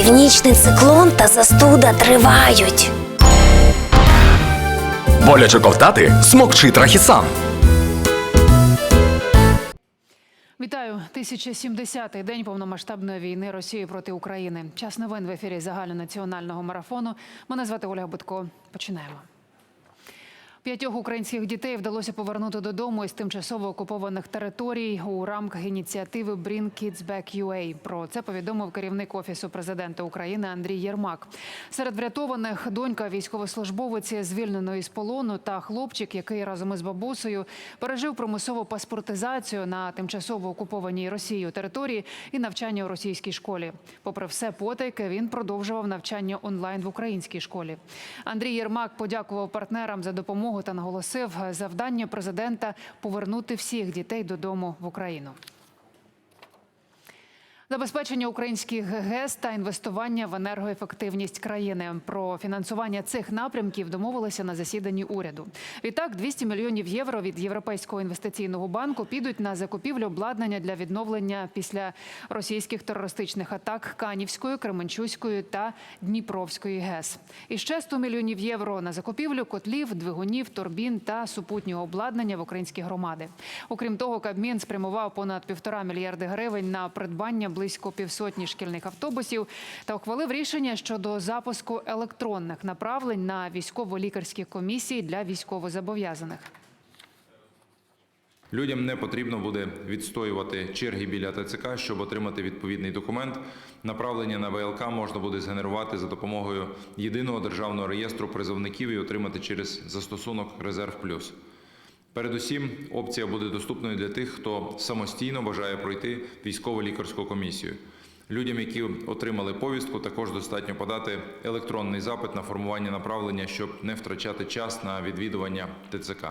Північний циклон та застуда тривають. Боляче ковтати смокчи трахісан. Вітаю 1070-й день повномасштабної війни Росії проти України. Час новин в ефірі загальнонаціонального марафону. Мене звати Ольга Будко. Починаємо. П'ятьох українських дітей вдалося повернути додому із тимчасово окупованих територій у рамках ініціативи Bring Kids Back UA. Про це повідомив керівник офісу президента України Андрій Єрмак. Серед врятованих донька військовослужбовиці звільненої з полону та хлопчик, який разом із бабусею пережив примусову паспортизацію на тимчасово окупованій Росією території і навчання у російській школі. Попри все потайки, він продовжував навчання онлайн в українській школі. Андрій Єрмак подякував партнерам за допомогу та наголосив завдання президента повернути всіх дітей додому в Україну. Забезпечення українських ГЕС та інвестування в енергоефективність країни про фінансування цих напрямків домовилися на засіданні уряду. Відтак 200 мільйонів євро від Європейського інвестиційного банку підуть на закупівлю обладнання для відновлення після російських терористичних атак Канівської, Кременчуської та Дніпровської ГЕС. І ще 100 мільйонів євро на закупівлю котлів, двигунів, турбін та супутнього обладнання в українські громади. Окрім того, Кабмін спрямував понад півтора мільярди гривень на придбання близько півсотні шкільних автобусів та ухвалив рішення щодо запуску електронних направлень на військово-лікарські комісії для військовозобов'язаних. Людям не потрібно буде відстоювати черги біля ТЦК, щоб отримати відповідний документ. Направлення на ВЛК можна буде згенерувати за допомогою єдиного державного реєстру призовників і отримати через застосунок Резерв Плюс. Передусім, опція буде доступною для тих, хто самостійно бажає пройти військово-лікарську комісію. Людям, які отримали повістку, також достатньо подати електронний запит на формування направлення, щоб не втрачати час на відвідування ТЦК.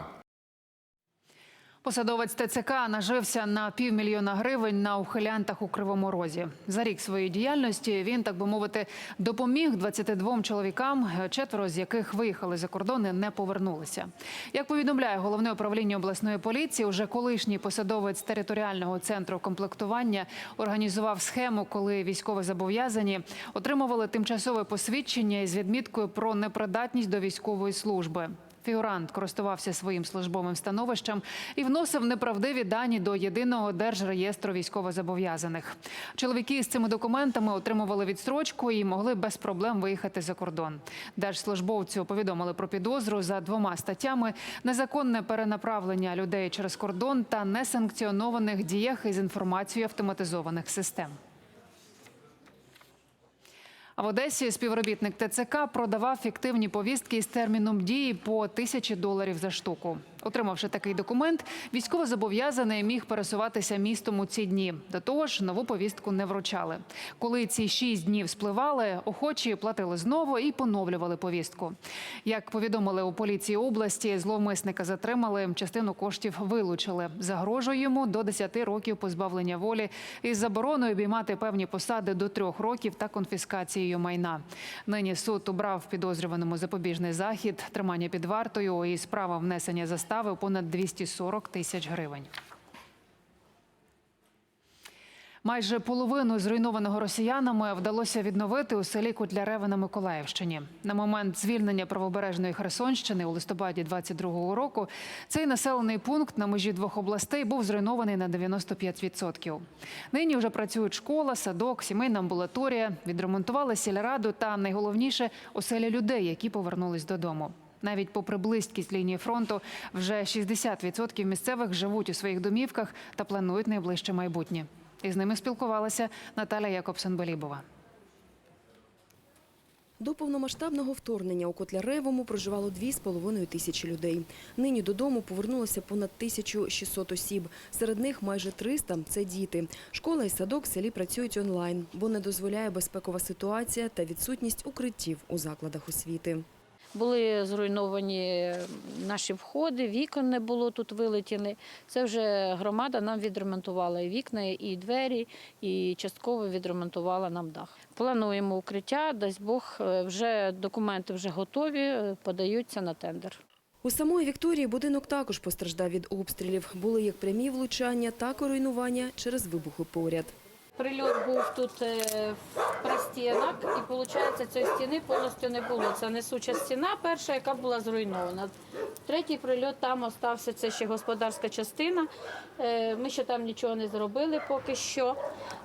Посадовець ТЦК нажився на півмільйона гривень на ухилянтах у Кривому Розі. За рік своєї діяльності він, так би мовити, допоміг 22 чоловікам, четверо з яких виїхали за кордон і не повернулися. Як повідомляє головне управління обласної поліції, уже колишній посадовець територіального центру комплектування організував схему, коли військовозобов'язані отримували тимчасове посвідчення із відміткою про непридатність до військової служби. Фігурант користувався своїм службовим становищем і вносив неправдиві дані до єдиного держреєстру військовозобов'язаних. Чоловіки з цими документами отримували відстрочку і могли без проблем виїхати за кордон. Держслужбовцю повідомили про підозру за двома статтями: незаконне перенаправлення людей через кордон та несанкціонованих діях із інформацією автоматизованих систем. А в Одесі співробітник ТЦК продавав фіктивні повістки із терміном дії по тисячі доларів за штуку. Отримавши такий документ, військовозобов'язаний міг пересуватися містом у ці дні. До того ж, нову повістку не вручали. Коли ці шість днів спливали, охочі платили знову і поновлювали повістку. Як повідомили у поліції області, зловмисника затримали, частину коштів вилучили. Загрожує йому до 10 років позбавлення волі із забороною обіймати певні посади до трьох років та конфіскацією майна. Нині суд обрав підозрюваному запобіжний захід, тримання під вартою і справа внесення застави понад 240 тисяч гривень. Майже половину зруйнованого росіянами вдалося відновити у селі Котляреве на Миколаївщині. На момент звільнення правобережної Херсонщини у листопаді 22-го року цей населений пункт на межі двох областей був зруйнований на 95%. Нині вже працюють школа, садок, сімейна амбулаторія, відремонтували сільраду та найголовніше оселя людей, які повернулись додому. Навіть попри близькість лінії фронту, вже 60% місцевих живуть у своїх домівках та планують найближче майбутнє. Із ними спілкувалася Наталя Якобсон-Белібова. До повномасштабного вторгнення у Котляревому проживало 2,5 тисячі людей. Нині додому повернулося понад 1600 осіб. Серед них майже 300 – це діти. Школа і садок в селі працюють онлайн, бо не дозволяє безпекова ситуація та відсутність укриттів у закладах освіти. Були зруйновані наші входи, вікон не було тут вилетіли. Це вже громада нам відремонтувала і вікна, і двері, і частково відремонтувала нам дах. Плануємо укриття, дасть Бог, е, вже документи вже готові, е, подаються на тендер. У самої Вікторії будинок також постраждав від обстрілів. Були як прямі влучання, так і руйнування через вибухи поряд. Прильот був тут е, в простінок, і виходить, цієї стіни повністю не було. Це несуча стіна перша, яка була зруйнована. Третій прильот там остався, це ще господарська частина. Е, Ми ще там нічого не зробили поки що,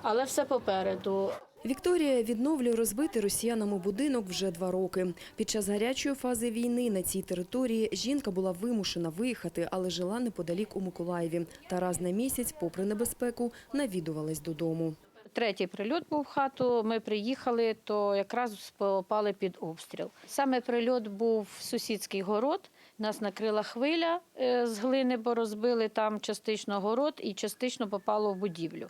але все попереду. Вікторія відновлює розбитий росіянами будинок вже два роки. Під час гарячої фази війни на цій території жінка була вимушена виїхати, але жила неподалік у Миколаєві. Та раз на місяць, попри небезпеку, навідувалась додому. Третій прильот був в хату. Ми приїхали, то якраз попали під обстріл. Саме прильот був сусідський город. Нас накрила хвиля е, з глини, бо розбили там частично город і частично попало в будівлю,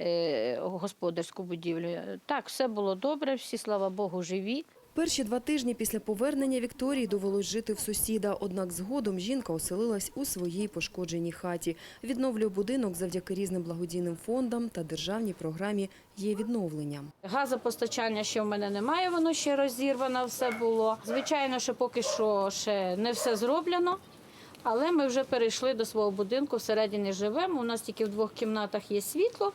е, господарську будівлю. Так, все було добре, всі, слава Богу, живі. Перші два тижні після повернення Вікторії довелось жити в сусіда. Однак згодом жінка оселилась у своїй пошкодженій хаті. Відновлює будинок завдяки різним благодійним фондам та державній програмі «Є відновлення». Газопостачання ще в мене немає, воно ще розірвано все було. Звичайно, що поки що ще не все зроблено, але ми вже перейшли до свого будинку, всередині живемо. У нас тільки в двох кімнатах є світло,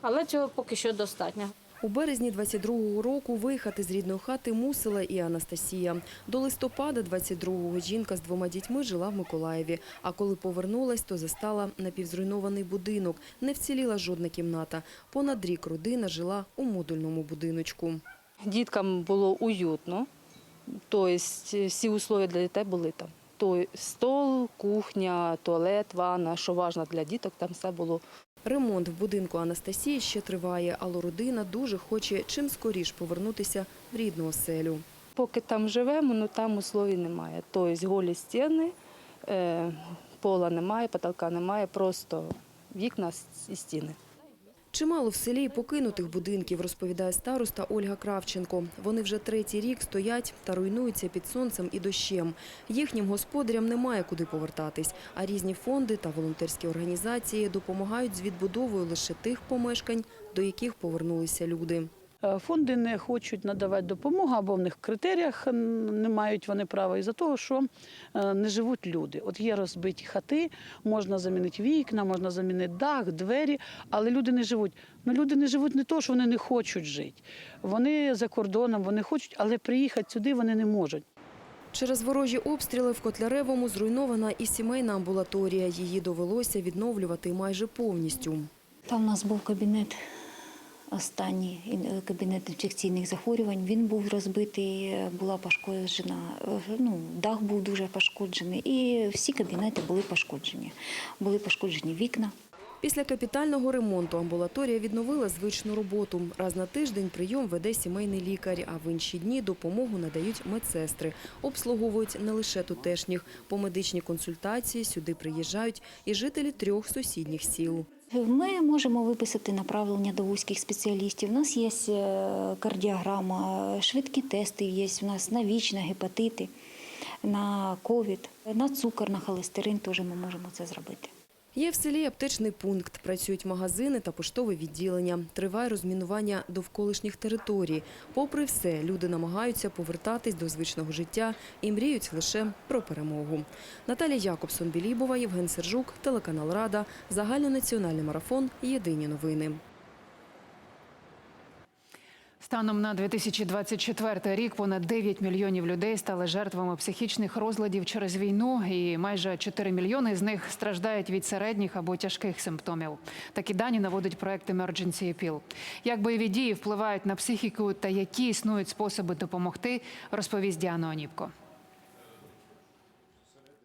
але цього поки що достатньо. У березні 22-го року виїхати з рідної хати мусила і Анастасія. До листопада 22-го жінка з двома дітьми жила в Миколаєві. А коли повернулась, то застала напівзруйнований будинок. Не вціліла жодна кімната. Понад рік родина жила у модульному будиночку. Діткам було уютно, тобто всі умови для дітей були там. Тобто стол, кухня, туалет, ванна, що важливо для діток, там все було. Ремонт в будинку Анастасії ще триває, але родина дуже хоче чим скоріш повернутися в рідну оселю. Поки там живемо, ну там условій немає. Тобто голі стіни, е, пола немає, потолка немає, просто вікна і стіни. Чимало в селі покинутих будинків, розповідає староста Ольга Кравченко. Вони вже третій рік стоять та руйнуються під сонцем і дощем. Їхнім господарям немає куди повертатись, а різні фонди та волонтерські організації допомагають з відбудовою лише тих помешкань, до яких повернулися люди. Е, Фонди не хочуть надавати допомогу, або в них в критеріях не мають вони права із-за того, що е, не живуть люди. От є розбиті хати, можна замінити вікна, можна замінити дах, двері, але люди не живуть. Ну люди не живуть не то, що вони не хочуть жити. Вони за кордоном, вони хочуть, але приїхати сюди вони не можуть. Через ворожі обстріли в Котляревому зруйнована і сімейна амбулаторія. Її довелося відновлювати майже повністю. Там у нас був кабінет останній кабінет інфекційних захворювань. Він був розбитий, е, була пошкоджена. е, Ну, дах був дуже пошкоджений, і всі кабінети були пошкоджені. Були пошкоджені вікна. Після капітального ремонту амбулаторія відновила звичну роботу. Раз на тиждень прийом веде сімейний лікар, а в інші дні допомогу надають медсестри. Обслуговують не лише тутешніх. По медичній консультації сюди приїжджають і жителі трьох сусідніх сіл. Ми можемо виписати направлення до вузьких спеціалістів. У нас є е, кардіограма, швидкі тести є у нас на ВІЧ, на гепатити, на ковід, на цукор, на холестерин теж ми можемо це зробити. Є в селі аптечний пункт, працюють магазини та поштове відділення. Триває розмінування довколишніх територій. Попри все, люди намагаються повертатись до звичного життя і мріють лише про перемогу. Наталія Якобсон, Білібова, Євген Сержук, телеканал Рада, загальнонаціональний марафон. Єдині новини. Станом на 2024 рік понад 9 мільйонів людей стали жертвами психічних розладів через війну, і майже 4 мільйони з них страждають від середніх або тяжких симптомів. Такі дані наводить проект Emergency Appeal. Як бойові дії впливають на психіку та які існують способи допомогти, розповість Діана Оніпко.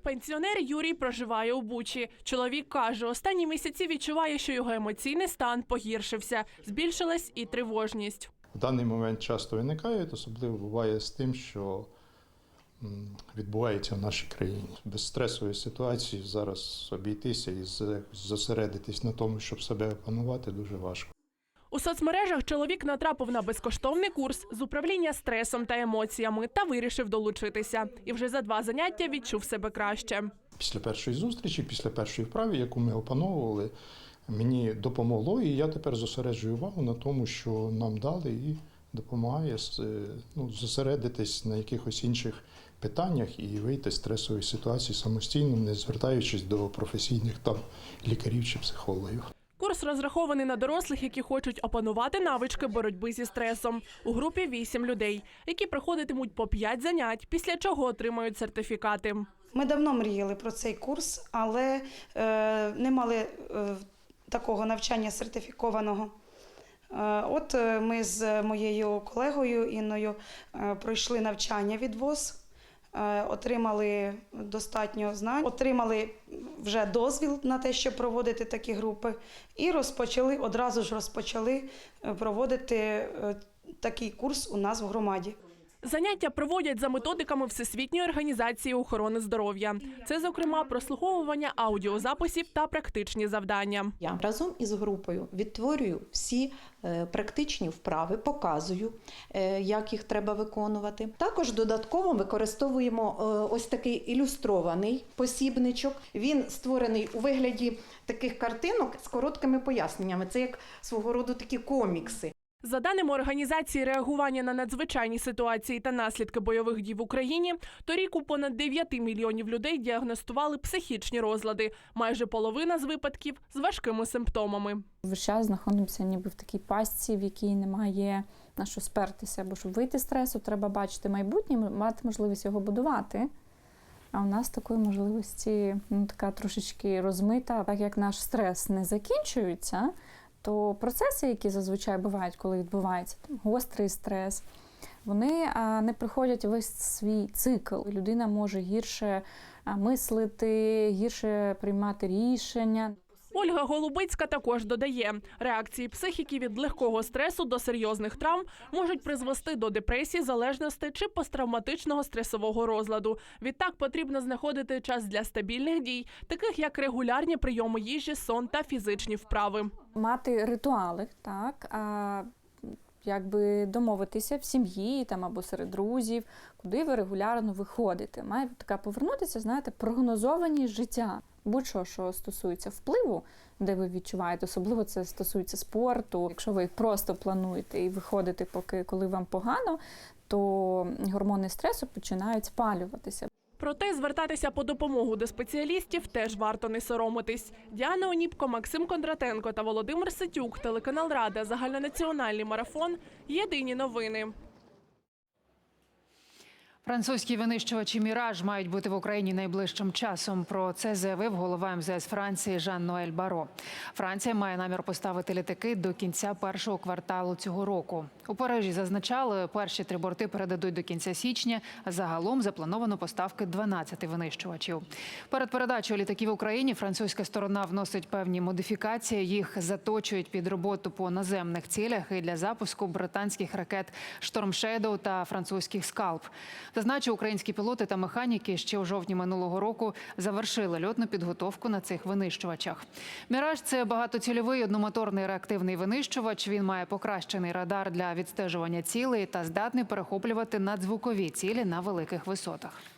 Пенсіонер Юрій проживає у Бучі. Чоловік каже, останні місяці відчуває, що його емоційний стан погіршився, збільшилась і тривожність. В даний момент часто виникають, особливо буває з тим, що відбувається в нашій країні. Без стресової ситуації зараз обійтися і зосередитись на тому, щоб себе опанувати, дуже важко. У соцмережах чоловік натрапив на безкоштовний курс з управління стресом та емоціями та вирішив долучитися. І вже за два заняття відчув себе краще. Після першої зустрічі, після першої вправи, яку ми опановували, мені допомогло, і я тепер зосереджую увагу на тому, що нам дали, і допомагає е, ну, зосередитись на якихось інших питаннях і вийти з стресової ситуації самостійно, не звертаючись до професійних там лікарів чи психологів. Курс розрахований на дорослих, які хочуть опанувати навички боротьби зі стресом. У групі 8 людей, які проходитимуть по 5 занять, після чого отримають сертифікати. Ми давно мріяли про цей курс, але е, не мали е, такого навчання сертифікованого. Е, От е, ми з моєю колегою Інною е, пройшли навчання від ВОЗ, отримали достатньо знань, отримали вже дозвіл на те, щоб проводити такі групи, і розпочали одразу ж розпочали проводити такий курс у нас в громаді. Заняття проводять за методиками Всесвітньої організації охорони здоров'я. Це, зокрема, прослуховування аудіозаписів та практичні завдання. Я разом із групою відтворюю всі е, практичні вправи, показую, е, як їх треба виконувати. Також додатково використовуємо е, ось такий ілюстрований посібничок. Він створений у вигляді таких картинок з короткими поясненнями. Це як свого роду такі комікси. За даними організації реагування на надзвичайні ситуації та наслідки бойових дій в Україні, торік у понад 9 мільйонів людей діагностували психічні розлади. Майже половина з випадків з важкими симптомами. Весь час знаходимося ніби в такій пастці, в якій немає на що спертися. Бо щоб вийти з стресу, треба бачити майбутнє, мати можливість його будувати. А у нас такої можливості ну, така трошечки розмита, так як наш стрес не закінчується, то процеси, які зазвичай бувають, коли відбувається там, гострий стрес, вони не приходять весь свій цикл. Людина може гірше мислити, гірше приймати рішення. Ольга Голубицька також додає, реакції психіки від легкого стресу до серйозних травм можуть призвести до депресії, залежності чи посттравматичного стресового розладу. Відтак потрібно знаходити час для стабільних дій, таких як регулярні прийоми їжі, сон та фізичні вправи. мати ритуали, так, а, якби домовитися в сім'ї там, або серед друзів, куди ви регулярно виходите. Має така повернутися, знаєте, прогнозованість життя. Будь-що, що стосується впливу, де ви відчуваєте, особливо це стосується спорту. Якщо ви просто плануєте і виходите, поки коли вам погано, то гормони стресу починають спалюватися. Проте звертатися по допомогу до спеціалістів теж варто не соромитись. Діана Оніпко, Максим Кондратенко та Володимир Ситюк, телеканал Рада, загальнонаціональний марафон. Єдині новини. Французькі винищувачі Міраж мають бути в Україні найближчим часом. Про це заявив голова МЗС Франції Жан Ноель Баро. Франція має намір поставити літаки до кінця першого кварталу цього року. У Парижі зазначали, перші три борти передадуть до кінця січня. Загалом заплановано поставки 12 винищувачів. Перед передачею літаків Україні французька сторона вносить певні модифікації. Їх заточують під роботу по наземних цілях і для запуску британських ракет Шторм та французьких скалп. Зазначу, українські пілоти та механіки ще у жовтні минулого року завершили льотну підготовку на цих винищувачах. Міраж це багатоцільовий одномоторний реактивний винищувач. Він має покращений радар для відстежування цілей та здатний перехоплювати надзвукові цілі на великих висотах.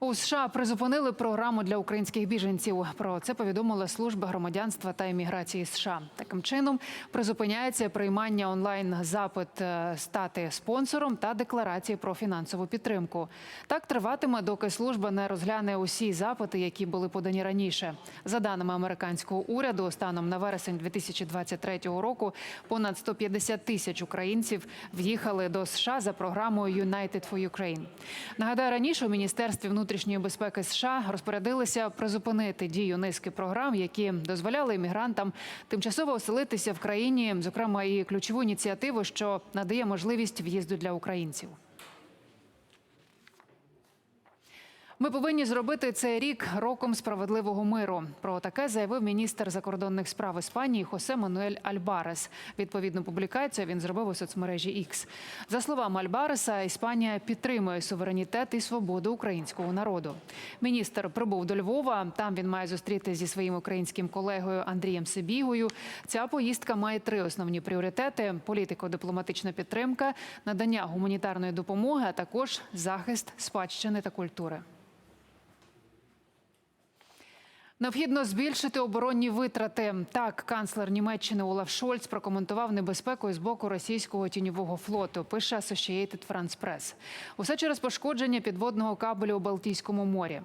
У США призупинили програму для українських біженців. Про це повідомила служба громадянства та імміграції США. Таким чином призупиняється приймання онлайн запит е, стати спонсором та декларації про фінансову підтримку. Так триватиме, доки служба не розгляне усі запити, які були подані раніше. За даними американського уряду, станом на вересень 2023 року понад 150 тисяч українців в'їхали до США за програмою United for Ukraine. Нагадаю, раніше у міністерстві внутрішньої безпеки США розпорядилися призупинити дію низки програм, які дозволяли іммігрантам тимчасово оселитися в країні, зокрема і ключову ініціативу, що надає можливість в'їзду для українців. Ми повинні зробити цей рік роком справедливого миру. Про таке заявив міністр закордонних справ Іспанії Хосе Мануель Альбарес. Відповідну публікацію він зробив у соцмережі X. За словами Альбареса, Іспанія підтримує суверенітет і свободу українського народу. Міністр прибув до Львова. Там він має зустрітися зі своїм українським колегою Андрієм Сибігою. Ця поїздка має три основні пріоритети: політико-дипломатична підтримка, надання гуманітарної допомоги, а також захист спадщини та культури. Необхідно збільшити оборонні витрати. Так, канцлер Німеччини Олаф Шольц прокоментував небезпеку з боку російського тіньового флоту. Пише Associated France Press. Усе через пошкодження підводного кабелю у Балтійському морі.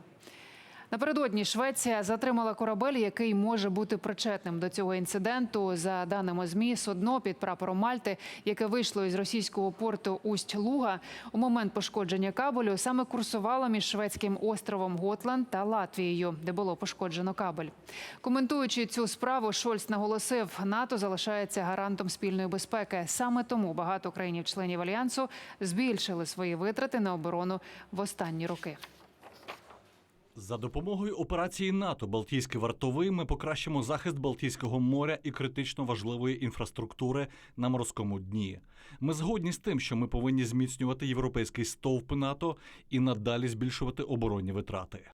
Напередодні Швеція затримала корабель, який може бути причетним до цього інциденту. За даними змі, судно під прапором Мальти, яке вийшло із російського порту Усть-Луга, у момент пошкодження кабелю саме курсувало між шведським островом Готланд та Латвією, де було пошкоджено кабель. Коментуючи цю справу, Шольц наголосив, НАТО залишається гарантом спільної безпеки. Саме тому багато країнів-членів альянсу збільшили свої витрати на оборону в останні роки. За допомогою операції НАТО Балтійський вартовий ми покращимо захист Балтійського моря і критично важливої інфраструктури на морському дні. Ми згодні з тим, що ми повинні зміцнювати європейський стовп НАТО і надалі збільшувати оборонні витрати.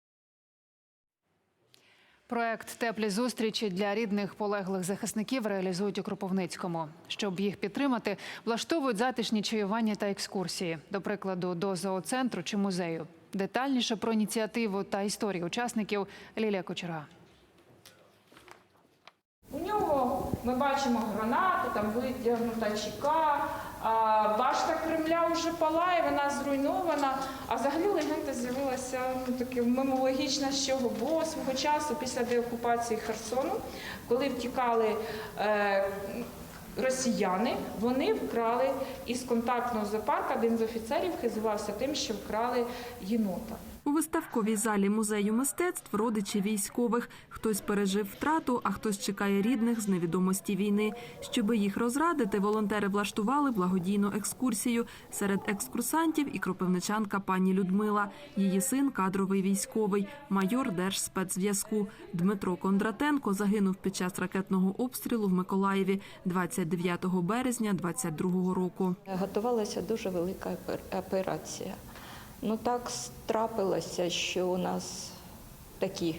Проект Теплі зустрічі для рідних полеглих захисників реалізують у Кропивницькому. Щоб їх підтримати, влаштовують затишні чаювання та екскурсії, до прикладу, до зооцентру чи музею. Детальніше про ініціативу та історію учасників Лілія Кочерга. У нього ми бачимо гранату, там витягнута чека, а башта Кремля вже палає, вона зруйнована. А взагалі легенда з'явилася ну, таке мемологічна з чого, бо свого часу після деокупації Херсону, коли втікали е, росіяни, вони вкрали із контактного зоопарка, один з офіцерів хизувався тим, що вкрали єнота. У виставковій залі музею мистецтв родичі військових. Хтось пережив втрату, а хтось чекає рідних з невідомості війни. Щоби їх розрадити, волонтери влаштували благодійну екскурсію. Серед екскурсантів і кропивничанка пані Людмила. Її син кадровий військовий, майор Держспецзв'язку. Дмитро Кондратенко загинув під час ракетного обстрілу в Миколаєві 29 березня 22 року. Готувалася дуже велика опер- операція. Ну так трапилося, що у нас такі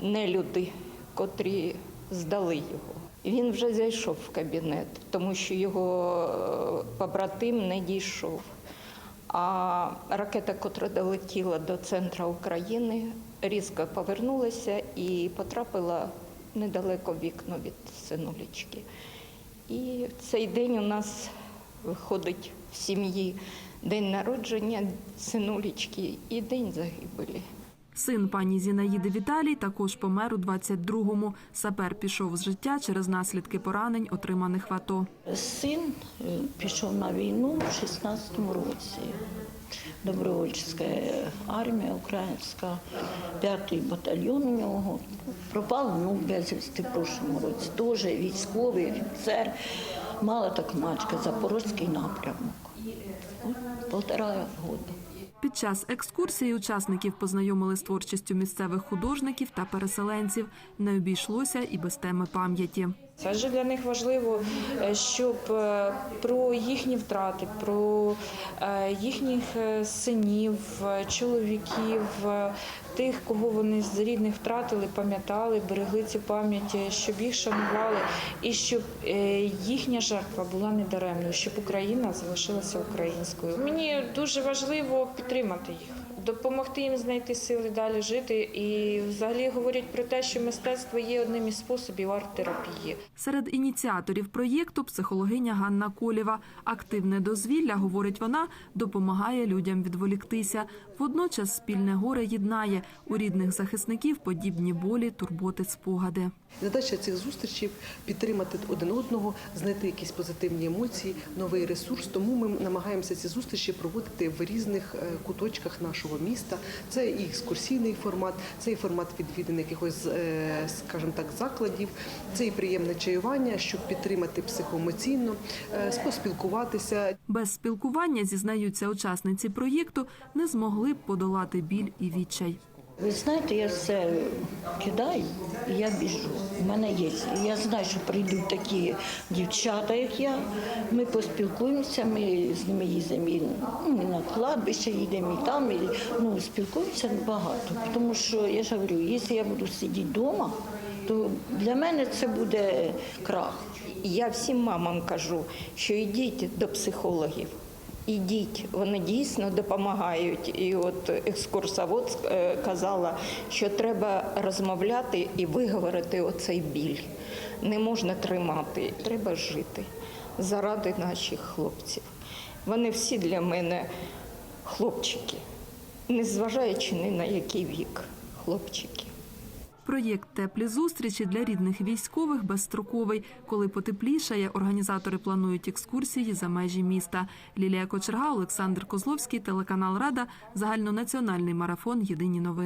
нелюди, котрі здали його. Він вже зайшов в кабінет, тому що його е, побратим не дійшов. А ракета, котра долетіла до центру України, різко повернулася і потрапила недалеко вікно від синулічки. І в цей день у нас виходить в сім'ї день народження синулічки і день загибелі. Син пані Зінаїди Віталій також помер у 22-му. Сапер пішов з життя через наслідки поранень, отриманих в АТО. Син е, пішов на війну в 16-му році. Добровольча армія українська, п'ятий батальйон у нього. Пропав ну, безвісти в прошлому році. Теж військовий офіцер. Мала так мачка, Запорозький напрямок. Полтора року. Під час екскурсії учасників познайомили з творчістю місцевих художників та переселенців. Не обійшлося і без теми пам'яті. Це ж для них важливо, е, щоб е, про їхні втрати, про е, їхніх синів, чоловіків, тих, кого вони з рідних втратили, пам'ятали, берегли цю пам'ять, щоб їх шанували і щоб їхня жертва була недаремною, щоб Україна залишилася українською. Мені дуже важливо підтримати їх. Допомогти їм знайти сили далі жити, і взагалі говорять про те, що мистецтво є одним із способів арт-терапії. Серед ініціаторів проєкту психологиня Ганна Колєва. Активне дозвілля, говорить вона, допомагає людям відволіктися. Водночас спільне горе єднає. У рідних захисників подібні болі, турботи, спогади. Задача цих зустрічей підтримати один одного, знайти якісь позитивні емоції, новий ресурс. Тому ми намагаємося ці зустрічі проводити в різних е, куточках нашого міста. Це і екскурсійний формат, це і формат відвідин якихось, е, скажімо так, закладів, це і приємне чаювання, щоб підтримати психоемоційно, е, поспілкуватися. Без спілкування, зізнаються учасниці проєкту, не змогли б подолати біль і відчай. Ви знаєте, я все кидаю і я біжу. У мене є. Я знаю, що прийдуть такі дівчата, як я. Ми поспілкуємося, ми з ними їздимо і, ну, і на кладбище, їдемо і там. І, ну, спілкуємося багато. Тому що я ж говорю, якщо я буду сидіти вдома, то для мене це буде крах. Я всім мамам кажу, що йдіть до психологів. Ідіть, вони дійсно допомагають. І от екскурсовод е, казала, що треба розмовляти і виговорити оцей біль. Не можна тримати, треба жити заради наших хлопців. Вони всі для мене хлопчики, незважаючи ні на який вік. хлопчиків. Проєкт Теплі зустрічі для рідних військових безстроковий. Коли потеплішає, організатори планують екскурсії за межі міста. Лілія Кочерга, Олександр Козловський, телеканал Рада, загальнонаціональний марафон. Єдині новини.